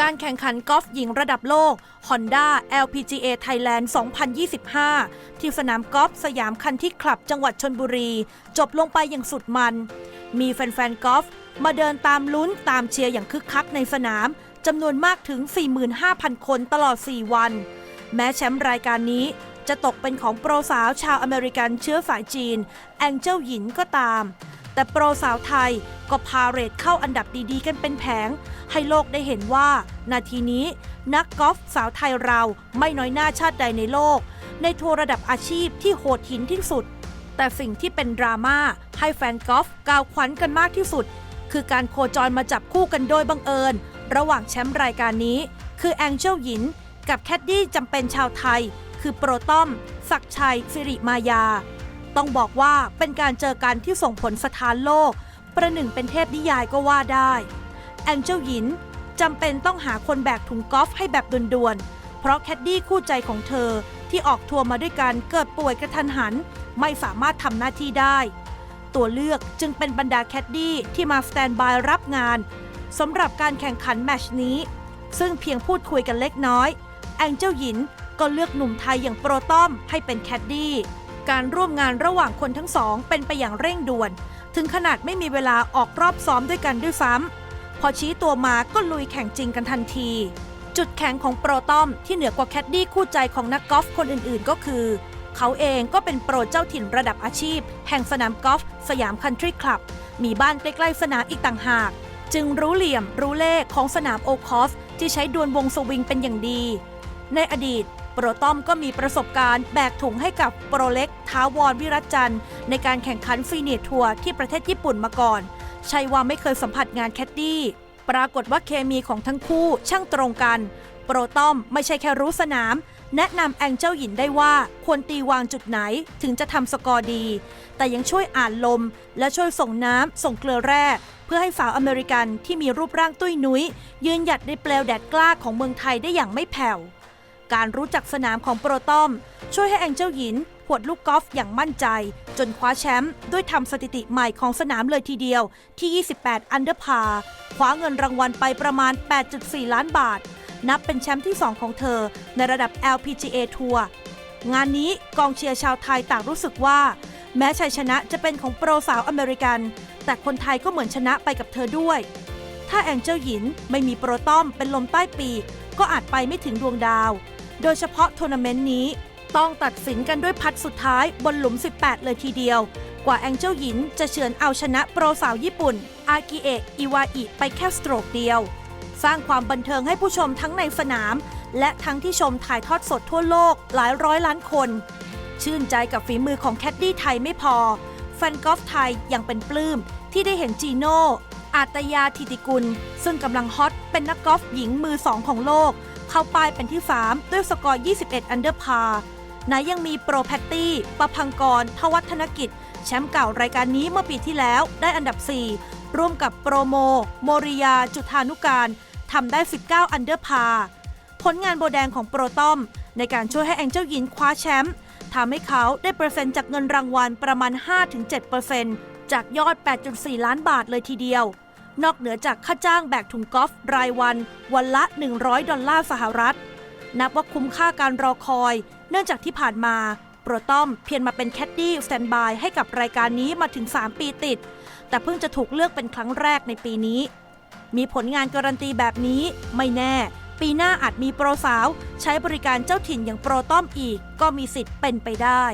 การแข่งขันกอล์ฟหญิงระดับโลก Honda LPGA Thailand 2025 ที่สนามกอล์ฟสยามคันที่คลับจังหวัดชนบุรี จบลงไปอย่างสุดมัน มีแฟนๆกอล์ฟมาเดินตามลุ้นตามเชียร์อย่างคึกคักในสนามจำนวนมากถึง 45,000 คนตลอด 4 วัน แม้แชมป์รายการนี้จะตกเป็นของโปรสาวชาวอเมริกันเชื้อสายจีน แองเจิลหยินก็ตาม แต่โปรสาวไทยก็พาเรทเข้าอันดับดีๆ กันเป็นแผง ให้โลกได้เห็นว่า นาทีนี้ นักกอล์ฟสาวไทยเราไม่น้อยหน้าชาติใดในโลก ในทัวร์ระดับอาชีพที่โหดหินที่สุด แต่สิ่งที่เป็นดราม่าให้แฟนกอล์ฟกาวขวัญกันมากที่สุด คือการโคจรมาจับคู่กันโดยบังเอิญ ระหว่างแชมป์รายการนี้ คือแองเจิลหยิน กับแคดดี้จำเป็นชาวไทย คือโปรต้อม ศักชัยสิริมายา ต้องบอกว่าเป็นการเจอกันที่ส่งผลสถานโลก ประหนึ่งเป็นเทพนิยายก็ว่าได้ แองเจลหยินจำเป็นต้องหาคนแบกถุงกอล์ฟให้แบบด่วนๆ เพราะแคดดี้คู่ใจของเธอที่ออกทัวร์มาด้วยกันเกิดป่วยกระทันหัน ไม่สามารถทำหน้าที่ได้ ตัวเลือกจึงเป็นบรรดาแคดดี้ที่มาสแตนบายรับงานสำหรับการแข่งขันแมชนี้ ซึ่งเพียงพูดคุยกันเล็กน้อย แองเจลหยินก็เลือกหนุ่มไทยอย่างโปรต้อมให้เป็นแคดดี้ การร่วมงานระหว่างคนทั้งสองเป็นไปอย่างเร่งด่วน ถึงขนาดไม่มีเวลาออกรอบซ้อมด้วยกันด้วยซ้ำพอชี้ตัวมาก็ลุยแข่งจริงกันทันที จุดแข็งของโปรตอมที่เหนือกว่าแคดดี้คู่ใจของนักกอล์ฟคนอื่นๆ ก็คือ เขาเองก็เป็นโปรเจ้าถิ่นระดับอาชีพ แห่งสนามกอล์ฟสยามคันทรีคลับ มีบ้านใกล้ๆสนามอีกต่างหาก จึงรู้เหลี่ยมรู้เลขของสนามโอคอสที่ใช้ดวลวงสวิงเป็นอย่างดี ในอดีต โปรต้อมก็มีประสบการณ์แบกถุงให้กับโปรเล็กท้าวรวิรัตจันทร์ในการแข่งขันฟรีเนียทัวร์ที่ประเทศญี่ปุ่นมาก่อน ใช่ว่าไม่เคยสัมผัสงานแคดดี้ปรากฏว่าเคมีของทั้งคู่ช่างตรงกัน โปรต้อมไม่ใช่แค่รู้สนาม แนะนำแองเจิลหยินได้ว่าควรตีวางจุดไหนถึงจะทำสกอร์ดี แต่ยังช่วยอ่านลม และช่วยส่งน้ำส่งเกลือแร่เพื่อให้สาวอเมริกันที่มีรูปร่างตุ้ยนุ้ยยืนหยัดในเปลวแดดกล้าของเมืองไทยได้อย่างไม่แผ่ว การรู้จักสนามของโปรตอม ช่วยให้แองเจิลหยินหวดลูกกอล์ฟอย่างมั่นใจ จนคว้าแชมป์ด้วยทำสถิติใหม่ของสนามเลยทีเดียวที่ 28 อันเดอร์พาคว้าเงินรางวัลไปประมาณ 8.4 ล้านบาท นับเป็นแชมป์ที่ 2 ของเธอ ในระดับ LPGA ทัวร์งานนี้กองเชียร์ชาวไทยต่างรู้สึกว่า แม้ชัยชนะจะเป็นของโปรสาวอเมริกัน แต่คนไทยก็เหมือนชนะไปกับเธอด้วย ถ้าแองเจิลหยินไม่มีโปรต้อมเป็นลมใต้ปีกก็อาจไปไม่ถึงดวงดาว โดยเฉพาะทัวร์นาเมนต์นี้ ต้องตัดสินกันด้วยพัดสุดท้ายบนหลุม 18 เลยทีเดียว กว่าแองเจิลหยินจะเฉือนเอาชนะโปรสาวญี่ปุ่น อากิเอะอิวาอิไปแค่สโตรกเดียว สร้างความบันเทิงให้ผู้ชมทั้งในสนาม และทั้งที่ชมถ่ายทอดสดทั่วโลกหลายร้อยล้านคน ชื่นใจกับฝีมือของแคดดี้ไทยไม่พอแฟนกอล์ฟไทยยังเป็นปลื้มที่ได้เห็นจีโน่อาตยาธิติกุล ซึ่งกำลังฮอตเป็นนักกอล์ฟหญิงมือสองของโลก เข้าป้ายเป็นที่ 3 ด้วยสกอร์ 21 อันเดอร์พาไหนยังมีโปรแพตตี้ประพังกร ทวัฒนกิจ แชมป์เก่ารายการนี้เมื่อปีที่แล้วได้อันดับ 4 ร่วมกับโปรโม โมริยา จุธานุการทำได้ 19 อันเดอร์พาผลงานโบแดงของโปรตอม ในการช่วยให้แองเจิลหยินคว้าแชมป์ทำให้เขาได้เปอร์เซ็นต์จากเงินรางวัลประมาณ 5-7%จากยอด 8.4 ล้านบาทเลยทีเดียว นอกเหนือจากค่าจ้างแบกถุงกอล์ฟรายวัน วันละ 100 ดอลลาร์สหรัฐ นับว่าคุ้มค่าการรอคอย เนื่องจากที่ผ่านมา โปรตอมเพียรมาเป็นแคดดี้สแตนบายให้กับรายการนี้มาถึง 3 ปีติด แต่เพิ่งจะถูกเลือกเป็นครั้งแรกในปีนี้ มีผลงานการันตีแบบนี้ไม่แน่ ปีหน้าอาจมีโปรสาว ใช้บริการเจ้าถิ่นอย่างโปรต้อมอีกก็มีสิทธิ์เป็นไปได้